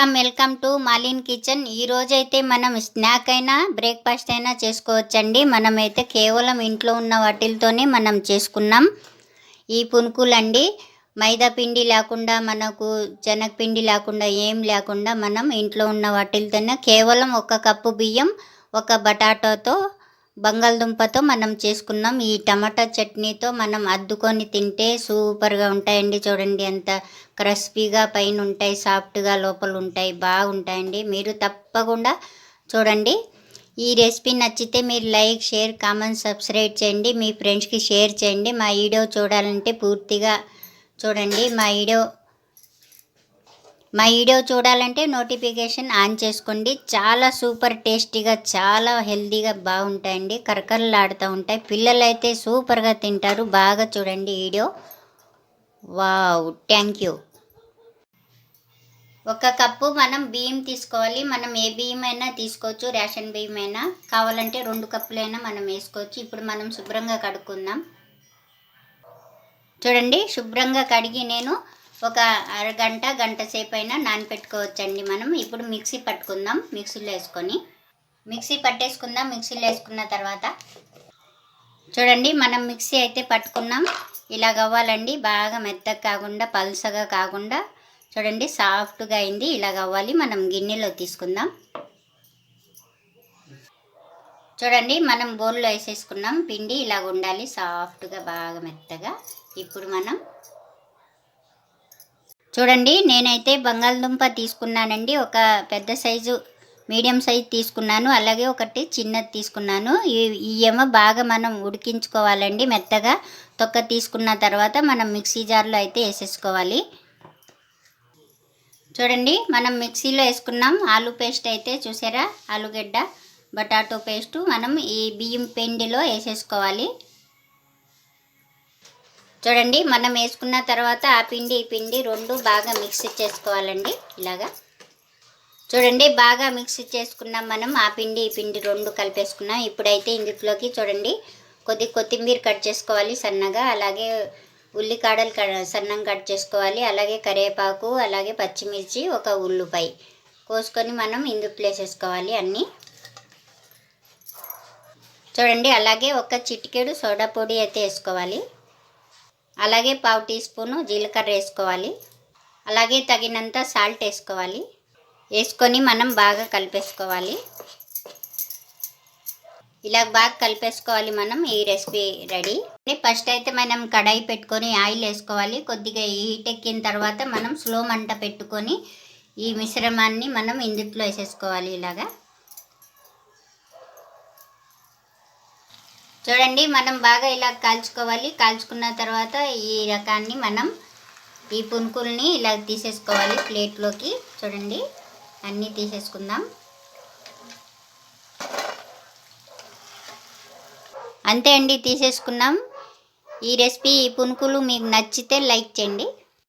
Welcome welcome to Malin kitchen. ఈ రోజైతే మనం స్నాక్ అయినా బ్రేక్ఫాస్ట్ అయినా చేసుకోవచ్చండి. మనమైతే కేవలం ఇంట్లో ఉన్న వాటిలతోనే మనం చేసుకున్నాం. ఈ పునుకులండి మైదా పిండి లేకుండా మనకు శనగపిండి లేకుండా ఏం లేకుండా మనం ఇంట్లో ఉన్న వాటిలతోనే కేవలం ఒక కప్పు బియ్యం ఒక బటాటాతో బంగాళదుంపతో మనం చేసుకున్నాం. ఈ టమాటా చట్నీతో మనం అద్దుకొని తింటే సూపర్గా ఉంటాయండి. చూడండి ఎంత క్రస్పీగా పైన ఉంటాయి సాఫ్ట్గా లోపల ఉంటాయి బాగుంటాయండి. మీరు తప్పకుండా చూడండి. ఈ రెసిపీ నచ్చితే మీరు లైక్ షేర్ కామెంట్ సబ్స్క్రైబ్ చేయండి. మీ ఫ్రెండ్స్కి షేర్ చేయండి. మా వీడియో చూడాలంటే పూర్తిగా చూడండి. మా వీడియో మా వీడియో చూడాలంటే నోటిఫికేషన్ ఆన్ చేసుకోండి. చాలా సూపర్ టేస్టీగా చాలా హెల్తీగా బాగుంటాయండి. కరకరలాడుతూ ఉంటాయి. పిల్లలు అయితే సూపర్గా తింటారు. బాగా చూడండి వీడియో. Wow thank you. ఒక కప్పు మనం బియ్యం తీసుకోవాలి. మనం ఏ బియ్యం అయినా తీసుకోవచ్చు రేషన్ బియ్యం అయినా. కావాలంటే రెండు కప్పులైనా మనం వేసుకోవచ్చు. ఇప్పుడు మనం శుభ్రంగా కడుక్కుందాం. చూడండి శుభ్రంగా కడిగి నేను ఒక అరగంట గంట సేపు అయినా నానపెట్టుకోవచ్చండి మనం. ఇప్పుడు మిక్సీ పట్టుకుందాం మిక్సీలో వేసుకొని. మిక్సీ పట్టేసుకుందాం మిక్సీలో వేసుకున్న తర్వాత. చూడండి మనం మిక్సీ అయితే పట్టుకున్నాం. ఇలా అవ్వాలండి. బాగా మెత్తగా కాకుండా పల్సగా కాకుండా. చూడండి సాఫ్ట్గా అయింది. ఇలా అవ్వాలి. మనం గిన్నెలో తీసుకుందాం. చూడండి మనం బోల్లో వేసేసుకున్నాం. పిండి ఇలాగ ఉండాలి. సాఫ్ట్గా బాగా మెత్తగా. ఇప్పుడు మనం చూడండి నేనైతే బంగాళదుంప తీసుకున్నానండి. ఒక పెద్ద సైజు మీడియం సైజ్ తీసుకున్నాను. అలాగే ఒకటి చిన్నది తీసుకున్నాను. ఈ ఏమో బాగా మనం ఉడికించుకోవాలండి మెత్తగా. తొక్క తీసుకున్న తర్వాత మనం మిక్సీ జార్లో అయితే వేసేసుకోవాలి. చూడండి మనం మిక్సీలో వేసుకున్నాం. ఆలు పేస్ట్ అయితే చూసారా? ఆలుగడ్డ బటాటో పేస్టు. మనం ఈ బియ్యం పిండిలో వేసేసుకోవాలి. చూడండి మనం వేసుకున్న తర్వాత ఆ పిండి ఈ పిండి రెండు బాగా మిక్స్ చేసుకోవాలండి. ఇలాగా. చూడండి బాగా మిక్స్ చేసుకున్నాం మనం. ఆ పిండి ఈ పిండి రెండు కలిపేసుకున్నాం. ఇప్పుడైతే ఇందులోకి చూడండి కొద్ది కొత్తిమీర కట్ చేసుకోవాలి సన్నగా. అలాగే ఉల్లికాడలు సన్నం కట్ చేసుకోవాలి. అలాగే కరివేపాకు అలాగే పచ్చిమిర్చి ఒక ఉల్లిపాయ కోసుకొని మనం ఇందుకు వేసేసుకోవాలి అన్నీ. చూడండి అలాగే ఒక చిటికెడు సోడా పొడి అయితే వేసుకోవాలి. అలాగే పావు టీ స్పూను జీలకర్ర వేసుకోవాలి. అలాగే తగినంత సాల్ట్ వేసుకోవాలి. వేసుకొని మనం బాగా కలిపేసుకోవాలి. ఇలా బాగా కలిపేసుకోవాలి మనం ఈ రెసిపీ రెడీ. ఫస్ట్ అయితే మనం కడాయి పెట్టుకొని ఆయిల్ వేసుకోవాలి. కొద్దిగా హీట్ ఎక్కిన తర్వాత మనం స్లో మంట పెట్టుకొని ఈ మిశ్రమాన్ని మనం ఇందుట్లో వేసేసుకోవాలి ఇలాగా. చూడండి మనం బాగా ఇలా కాల్చుకోవాలి. కాల్చుకున్న తర్వాత ఈ రకాన్ని మనం ఈ పునుకుల్ని ఇలా తీసేసుకోవాలి ప్లేట్లోకి. చూడండి అన్నీ తీసేసుకుందాం. అంతే అండి తీసేసుకున్నాం. ఈ రెసిపీ ఈ పునుకులు మీకు నచ్చితే లైక్ చేయండి.